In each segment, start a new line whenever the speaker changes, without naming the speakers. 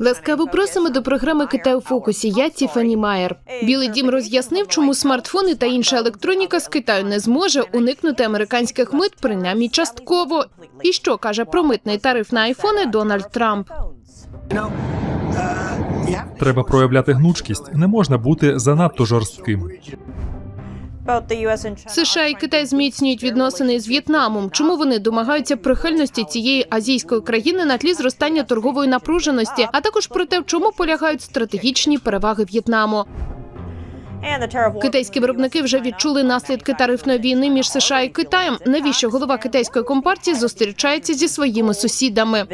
Ласкаво просимо до програми Китай у фокусі. Я Тіфані Майер. Білий дім роз'яснив, чому смартфони та інша електроніка з Китаю не зможе уникнути американських мит, принаймні частково. І що каже про митний тариф на айфони Дональд Трамп?
Треба проявляти гнучкість. Не можна бути занадто жорстким.
США і Китай зміцнюють відносини з В'єтнамом. Чому вони домагаються прихильності цієї азійської країни на тлі зростання торгової напруженості, а також про те, в чому полягають стратегічні переваги В'єтнаму. Китайські виробники вже відчули наслідки тарифної війни між США і Китаєм. Навіщо голова китайської компартії зустрічається зі своїми сусідами?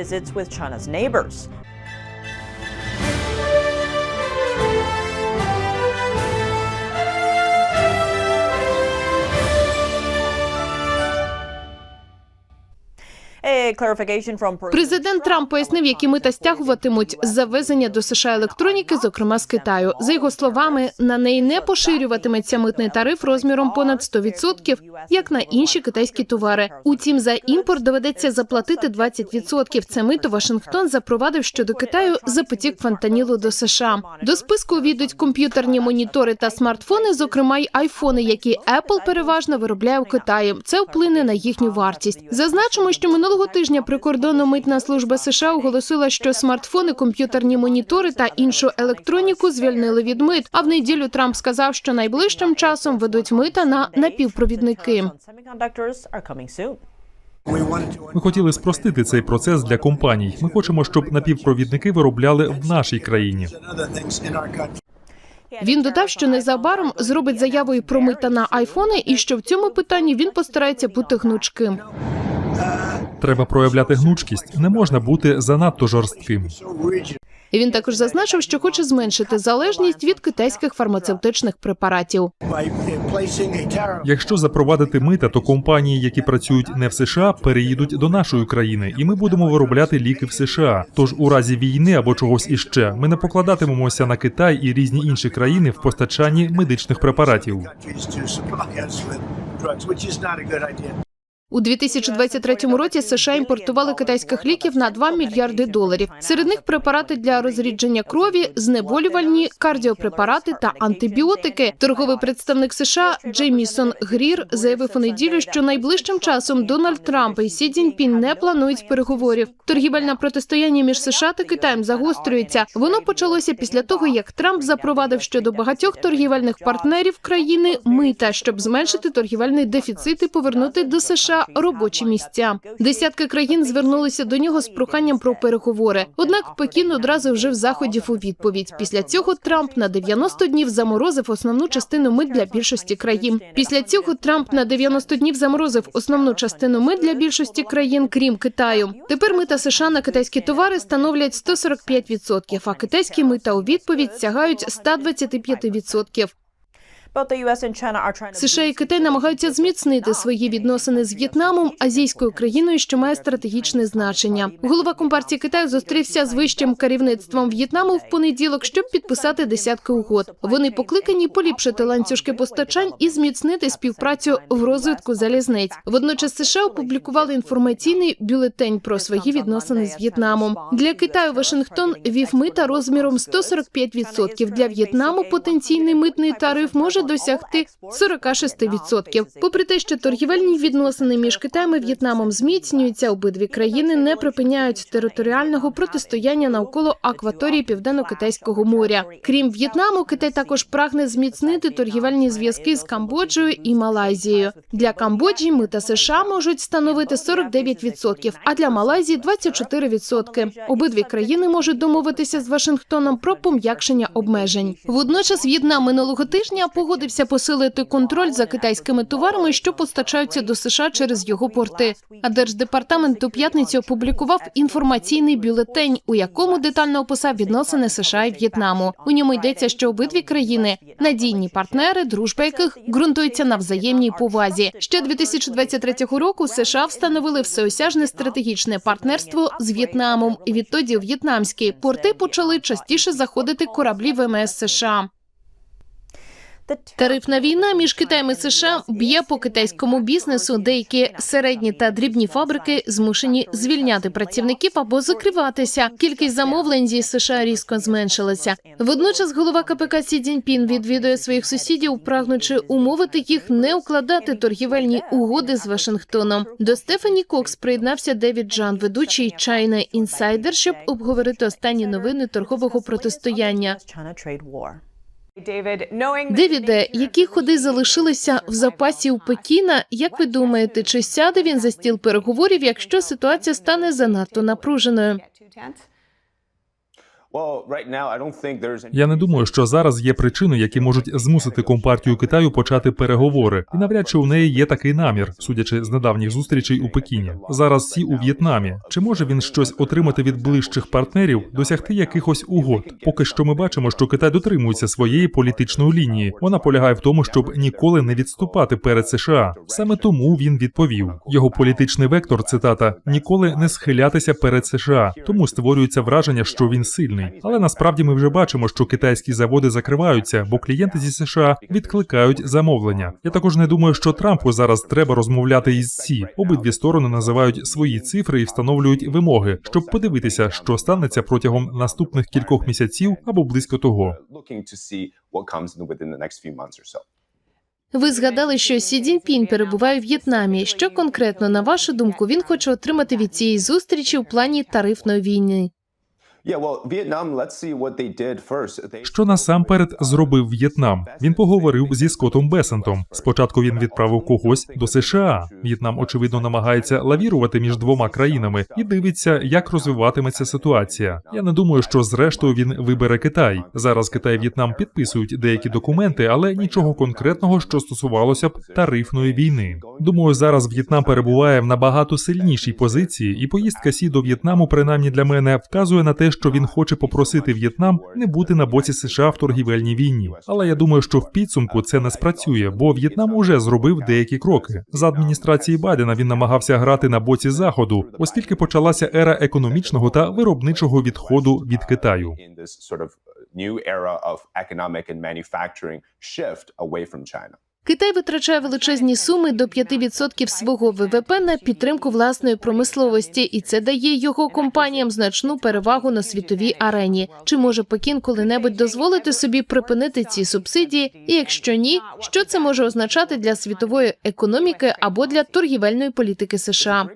Президент Трамп пояснив, які мита стягуватимуть завезення до США електроніки, зокрема з Китаю. За його словами, на неї не поширюватиметься митний тариф розміром понад 100%, як на інші китайські товари. Утім, за імпорт доведеться заплатити 20%. Це мито Вашингтон запровадив щодо Китаю за потік фентанілу до США. До списку увійдуть комп'ютерні монітори та смартфони, зокрема й айфони, які Apple переважно виробляє в Китаї. Це вплине на їхню вартість. Зазначимо, що минулого тижня прикордонна митна служба США оголосила, що смартфони, комп'ютерні монітори та іншу електроніку звільнили від мит. А в неділю Трамп сказав, що найближчим часом ведуть мита на напівпровідники.
Ми хотіли спростити цей процес для компаній. Ми хочемо, щоб напівпровідники виробляли в нашій країні.
Він додав, що незабаром зробить заяву і про мита на айфони, і що в цьому питанні він постарається бути гнучким.
Треба проявляти гнучкість. Не можна бути занадто жорстким.
І він також зазначив, що хоче зменшити залежність від китайських фармацевтичних препаратів.
Якщо запровадити мита, то компанії, які працюють не в США, переїдуть до нашої країни, і ми будемо виробляти ліки в США. Тож у разі війни або чогось іще, ми не покладатимемося на Китай і різні інші країни в постачанні медичних препаратів.
У 2023 році США імпортували китайських ліків на 2 мільярди доларів. Серед них препарати для розрідження крові, знеболювальні, кардіопрепарати та антибіотики. Торговий представник США Джеймісон Грір заявив у неділю, що найближчим часом Дональд Трамп і Сі Цзіньпін не планують переговорів. Торгівельне протистояння між США та Китаєм загострюється. Воно почалося після того, як Трамп запровадив щодо багатьох торгівельних партнерів країни мита, щоб зменшити торгівельний дефіцит і повернути до США робочі місця. Десятки країн звернулися до нього з проханням про переговори. Однак Пекін одразу вжив заходів у відповідь. Після цього Трамп на 90 днів заморозив основну частину мит для більшості країн. Після цього Трамп на 90 днів заморозив основну частину мит для більшості країн, крім Китаю. Тепер мита США на китайські товари становлять 145%, а китайські мита у відповідь сягають 125%. США і Китай намагаються зміцнити свої відносини з В'єтнамом, азійською країною, що має стратегічне значення. Голова компартії Китаю зустрівся з вищим керівництвом В'єтнаму в понеділок, щоб підписати десятки угод. Вони покликані поліпшити ланцюжки постачань і зміцнити співпрацю в розвитку залізниць. Водночас США опублікували інформаційний бюлетень про свої відносини з В'єтнамом. Для Китаю Вашингтон вів мита розміром 145%. Для В'єтнаму потенційний митний тариф може досягти 46%. Попри те, що торгівельні відносини між Китаєм і В'єтнамом зміцнюються, обидві країни не припиняють територіального протистояння навколо акваторії південно-китайського моря. Крім В'єтнаму, Китай також прагне зміцнити торгівельні зв'язки з Камбоджею і Малайзією. Для Камбоджі мита США можуть становити 49%, а для Малайзії 24%. Обидві країни можуть домовитися з Вашингтоном про пом'якшення обмежень. Водночас В'єтнам минулого тижня погодився посилити контроль за китайськими товарами, що постачаються до США через його порти. А держдепартамент у п'ятницю опублікував інформаційний бюлетень, у якому детально описав відносини США і В'єтнаму. У ньому йдеться, що обидві країни надійні партнери, дружба яких ґрунтується на взаємній повазі. Ще 2023 року США встановили всеосяжне стратегічне партнерство з В'єтнамом. Відтоді в'єтнамські порти почали частіше заходити кораблі ВМС США. Тарифна війна між Китаєм і США б'є по китайському бізнесу. Деякі середні та дрібні фабрики змушені звільняти працівників або закриватися. Кількість замовлень зі США різко зменшилася. Водночас голова КПК Сі Цзіньпін відвідує своїх сусідів, прагнучи умовити їх не укладати торгівельні угоди з Вашингтоном. До Стефані Кокс приєднався Девід Джан, ведучий China Insider, щоб обговорити останні новини торгового протистояння. Девіде, які ходи залишилися в запасі у Пекіна? Як ви думаєте, чи сяде він за стіл переговорів, якщо ситуація стане занадто напруженою?
Я не думаю, що зараз є причини, які можуть змусити компартію Китаю почати переговори, і навряд чи у неї є такий намір, судячи з недавніх зустрічей у Пекіні. Зараз всі у В'єтнамі. Чи може він щось отримати від ближчих партнерів, досягти якихось угод? Поки що ми бачимо, що Китай дотримується своєї політичної лінії. Вона полягає в тому, щоб ніколи не відступати перед США. Саме тому він відповів. Його політичний вектор цитата ніколи не схилятися перед США. Тому створюється враження, що він сильний. Але насправді ми вже бачимо, що китайські заводи закриваються, бо клієнти зі США відкликають замовлення. Я також не думаю, що Трампу зараз треба розмовляти із СІ. Обидві сторони називають свої цифри і встановлюють вимоги, щоб подивитися, що станеться протягом наступних кількох місяців або близько того.
Ви згадали, що Сі Цзіньпін перебуває в В'єтнамі. Що конкретно, на вашу думку, він хоче отримати від цієї зустрічі в плані тарифної війни?
Що насамперед зробив В'єтнам? Він поговорив зі Скоттом Бесентом. Спочатку він відправив когось до США. В'єтнам, очевидно, намагається лавірувати між двома країнами і дивиться, як розвиватиметься ситуація. Я не думаю, що зрештою він вибере Китай. Зараз Китай і В'єтнам підписують деякі документи, але нічого конкретного, що стосувалося б тарифної війни. Думаю, зараз В'єтнам перебуває в набагато сильнішій позиції, і поїздка Сі до В'єтнаму, принаймні для мене, вказує на те, що він хоче попросити В'єтнам не бути на боці США в торгівельній війні. Але я думаю, що в підсумку це не спрацює, бо В'єтнам уже зробив деякі кроки. За адміністрації Байдена він намагався грати на боці заходу, оскільки почалася ера економічного та виробничого відходу від Китаю.
new era of economic and manufacturing shift away from China.
Китай витрачає величезні суми до 5% свого ВВП на підтримку власної промисловості, і це дає його компаніям значну перевагу на світовій арені. Чи може Пекін коли-небудь дозволити собі припинити ці субсидії? І якщо ні, що це може означати для світової економіки або для торгівельної політики США?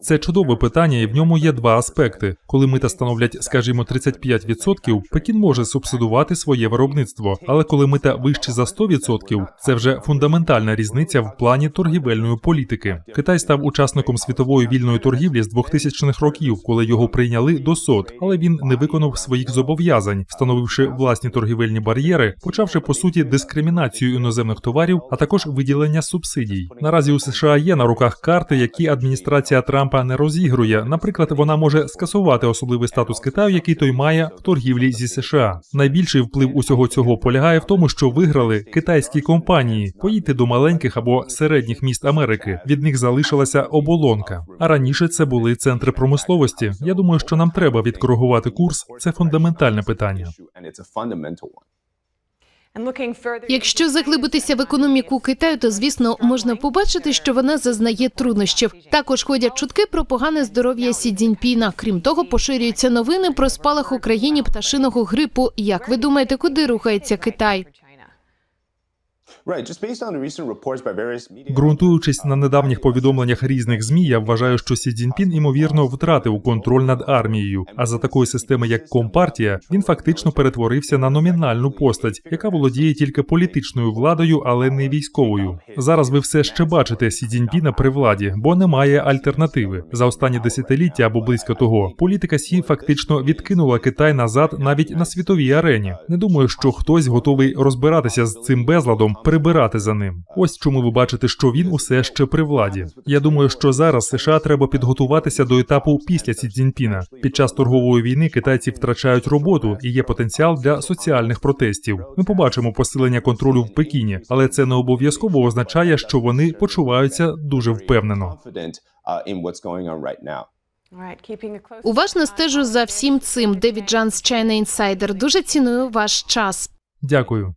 Це чудове питання, і в ньому є два аспекти. Коли мита становлять, скажімо, 35%, Пекін може субсидувати своє виробництво. Але коли мита вище за 100%, це вже фундаментальна різниця в плані торгівельної політики. Китай став учасником світової вільної торгівлі з 2000-х років, коли його прийняли до СОТ, але він не виконав своїх зобов'язань, встановивши власні торгівельні бар'єри, почавши по суті дискримінацію іноземних товарів, а також виділення субсидій. Наразі у США є на руках карти, які адміністрація Трампа не розігрує. Наприклад, вона може скасувати особливий статус Китаю, який той має в торгівлі зі США. Найбільший вплив усього цього полягає в тому, що виграли китайські компанії. Поїдьте до маленьких або середніх міст Америки. Від них залишилася оболонка. А раніше це були центри промисловості. Я думаю, що нам треба відкоригувати курс. Це фундаментальне питання.
Якщо заглибитися в економіку Китаю, то звісно можна побачити, що вона зазнає труднощів. Також ходять чутки про погане здоров'я Сі Цзіньпіна. Крім того, поширюються новини про спалах у країні пташиного грипу. Як ви думаєте, куди рухається Китай?
Ґрунтуючись на недавніх повідомленнях різних змі, я вважаю, що Сі Цзіньпін імовірно втратив контроль над армією. А за такої системи, як компартія, він фактично перетворився на номінальну постать, яка володіє тільки політичною владою, але не військовою. Зараз ви все ще бачите Сі Цзіньпіна при владі, бо немає альтернативи. За останні десятиліття або близько того, політика Сі фактично відкинула Китай назад навіть на світовій арені. Не думаю, що хтось готовий розбиратися з цим безладом, прибирати за ним. Ось чому ви бачите, що він усе ще при владі. Я думаю, що зараз США треба підготуватися до етапу після Сі Цзіньпіна. Під час торгової війни китайці втрачають роботу і є потенціал для соціальних протестів. Ми побачимо посилення контролю в Пекіні, але це не обов'язково означає, що вони почуваються дуже впевнено.
Уважно стежу за всім цим. Девід Джанс China Insider. Дуже ціную ваш час.
Дякую.